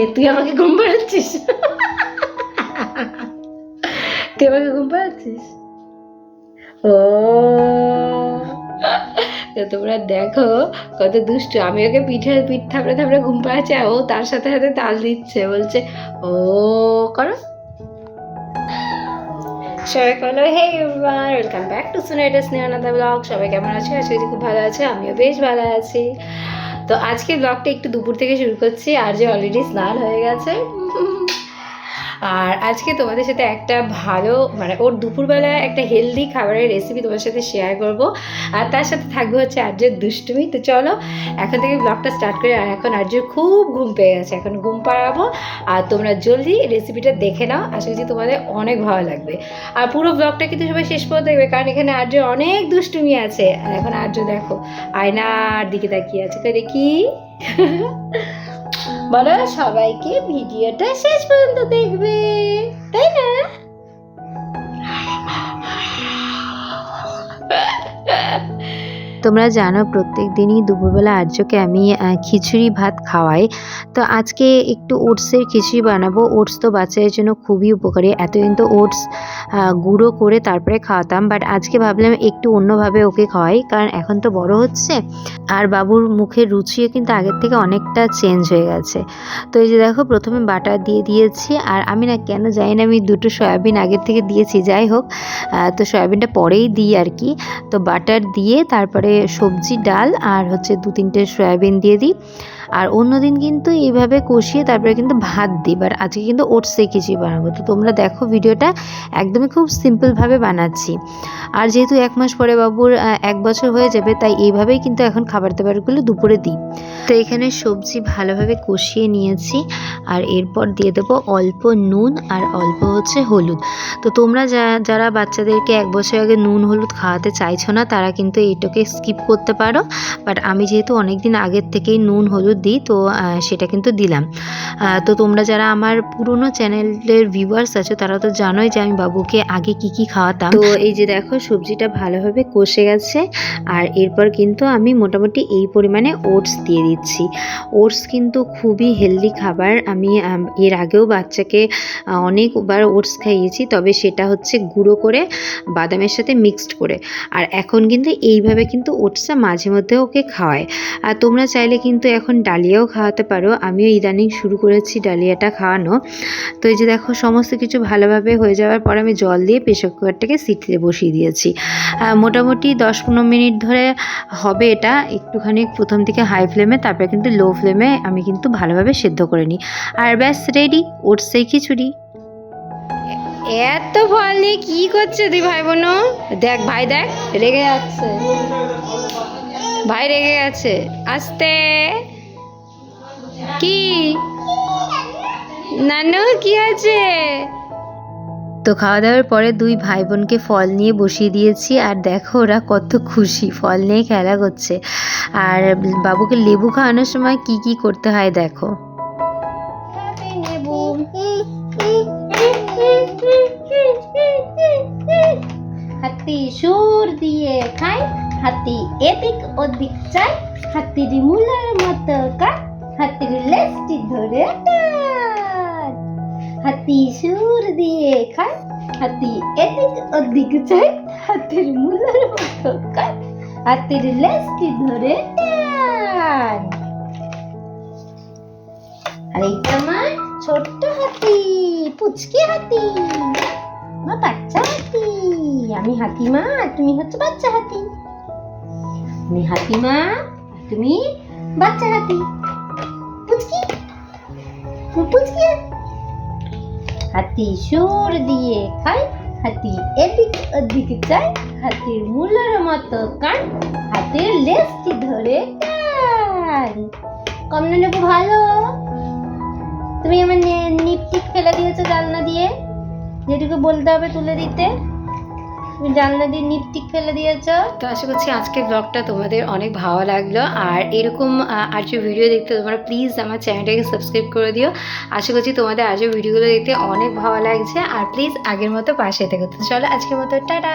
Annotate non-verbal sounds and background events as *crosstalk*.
কে, তুই আমাকে ঘুম পাড়াচ্ছিস? তুই আমাকে ঘুম পাড়াচ্ছিস? ও তোমরা দেখো কত দুষ্টু। আমি ওকে পিঠে, পিঠ থাপড়ে থাপড়ে ঘুম পাড়াচ্ছি ও তার সাথে সাথে তাল দিচ্ছে, বলছে, ও, করো। সবাই বলো hey everyone welcome back to সুনাইটাস নিয়ানাদা ব্লগ সবাই কেমন আছে? আজকে যদি খুব ভালো আছে, আমিও বেশ ভালো আছি। তো আজকে ব্লগটা একটু দুপুর থেকে শুরু করছি আর যে অলরেডি স্নান হয়ে গেছে। আর আজকে তোমাদের সাথে একটা ভালো মানে ওর দুপুরবেলায় একটা হেলদি খাবারের রেসিপি তোমার সাথে শেয়ার করব। আর তার সাথে থাকবে হচ্ছে আর্যের দুষ্টুমি। তো চলো, এখন থেকে ব্লগটা স্টার্ট করি। আর এখন আর্যের খুব ঘুম পেয়ে গেছে। এখন ঘুম পাড়াবো। আর তোমরা জলদি রেসিপিটা দেখে নাও। আশা করছি তোমাদের অনেক ভালো লাগবে। আর পুরো ব্লগটা কিন্তু সবাই শেষ করে দেখবে। কারণ এখানে আর্যের অনেক দুষ্টুমি আছে। আর এখন আর্য দেখো, আয়নার দিকে তাকিয়ে আছে। দেখি *laughs* বলো সবাইকে ভিডিওটা শেষ পর্যন্ত দেখবে। তাই না? তোমরা জানো প্রত্যেক দিনই দুপুরবেলা আর্যকে আমি খিচুড়ি ভাত খাওয়াই। তো আজকে একটু ওটসের খিচুড়ি বানাবো। ওটস তো বাচ্চাদের জন্য খুবই উপকারী। এতদিন তো ওটস গুঁড়ো করে তারপরে খাওয়াতাম। বাট আজকে ভাবলাম একটু অন্যভাবে ওকে খাওয়াই, কারণ এখন তো বড় হচ্ছে। আর বাবুর মুখের রুচিও কিন্তু আগের থেকে অনেকটা চেঞ্জ হয়ে গেছে। তো এই যে দেখো, প্রথমে বাটার দিয়ে দিয়েছি। আর আমি না কেন জানি না, আমি দুটো সয়াবিন আগের থেকে দিয়েছি। যাই হোক তো সয়াবিনটা পরেই দিই আর কি। তো বাটার দিয়ে তারপরে সবজি ডাল আর হচ্ছে দু তিনটে সয়াবিন দিয়ে দিই। আর অন্যদিন কিন্তু এইভাবে কষিয়ে তারপরে কিন্তু ভাত দিই। বাট আজকে কিন্তু ওটসে খিচুড়ি বানাবো। তো তোমরা দেখো ভিডিওটা একদমই খুব সিম্পলভাবে বানাচ্ছি। আর যেহেতু এক মাস পরে বাবুর এক বছর হয়ে যাবে, তাই এইভাবেই কিন্তু এখন খাবার দাবারগুলো দুপুরে দিই। তো এখানে সবজি ভালোভাবে কষিয়ে নিয়েছি। আর এরপর দিয়ে দেবো অল্প নুন আর অল্প হচ্ছে হলুদ। তো তোমরা যারা বাচ্চাদেরকে এক বছর আগে নুন হলুদ খাওয়াতে চাইছো না, তারা কিন্তু এইটাকে স্কিপ করতে পারো। বাট আমি যেহেতু অনেক দিন আগের থেকেই নুন হলুদ দিই তো সেটা কিন্তু দিলাম। তো তোমরা যারা আমার পুরনো চ্যানেলের ভিউয়ার্স আছো, তারা তো জানোই যে আমি বাবুকে আগে কি কি খাওয়াতাম। তো এই যে দেখো, সবজিটা ভালোভাবে কষে গেছে, আর এরপর কিন্তু আমি মোটামুটি এই পরিমাণে ওটস দিয়ে দিচ্ছি। ওটস কিন্তু খুবই হেলদি খাবার। আমি এর আগেও বাচ্চাকে অনেকবার ওটস খাইয়েছি, তবে সেটা হচ্ছে গুঁড়ো করে বাদামের সাথে মিক্সড করে। আর এখন কিন্তু এইভাবে কিন্তু ওটসটা মাঝে মধ্যে ওকে খাওয়ায়। আর তোমরা চাইলে কিন্তু এখন ডালিয়াও খাওয়াতে পারো। আমিও ইদানিং শুরু করেছি ডালিয়াটা খাওয়ানো। তো এই যে দেখো, সমস্ত কিছু ভালোভাবে হয়ে যাওয়ার পর আমি জল দিয়ে প্রেশার কুকারটাকে সিটিতে বসিয়ে দিয়েছি। মোটামুটি দশ পনেরো মিনিট ধরে হবে এটা। একটুখানি প্রথম থেকে হাই ফ্লেমে তারপরে কিন্তু লো ফ্লেমে আমি কিন্তু ভালোভাবে সেদ্ধ করে নিই। আর ব্যাস রেডি ওটসেই খিচুড়ি। এত ফল নিয়ে কি করছে তুই ভাই বোনো? দেখ, ভাই দেখ, রেগে যাচ্ছে। ভাই রেগে গেছে। আস্তে। কি? নানু কি আছে তো খাওয়া দাওয়ার পরে দুই ভাই বোনকে ফল নিয়ে বসিয়ে দিয়েছি আর দেখো ওরা কত খুশি ফল নিয়ে খেলা করছে। আর বাবুকে লেবু খাওয়ানোর সময় কি কি করতে হয় দেখো। হাতি সুর দিয়ে খায় হাতি এদিক ওদিক চায় হাতির মুলার মতো কাট হাতির লেজটি ধরে টান। হাতি সুর দিয়ে খায় হাতি এদিক ওদিক চায় হাতির মুলার মতো কাট, হাতির লেজটি ধরে টান। আর এইটা আমার ছোট্ট হাতি, পুচকি হাতি আমার বাচ্চা হাতি আমি হাতিমা আর তুমি হচ্ছে বাচ্চা হাতি আমি হাতিমা আর তুমি বাচ্চা হাতি পুচকি হাতি। সুর দিয়ে খায়, হাতি এদিক ওদিক যায়, হাতির মূলের মতো কান, হাতির লেজটি ধরে টান কমলা নেব ভালো? তুমি আমার নিপটিক ফেলে দিয়েছ জানলা দিয়ে। যেটুকু বলতে হবে তুলে দিতে। জানলা দিয়ে নিপটিক ফেলে দিয়েছ? তো আশা করছি আজকের ব্লগটা তোমাদের অনেক ভালো লাগল। আর এরকম আর যে ভিডিও দেখতে তোমরা প্লিজ আমার চ্যানেলটাকে সাবস্ক্রাইব করে দিও। আশা করছি তোমাদের আজও ভিডিওগুলো দেখতে অনেক ভালো লাগছে। আর প্লিজ আগের মতো পাশে থেকে। চলো আজকের মতো, টাটা!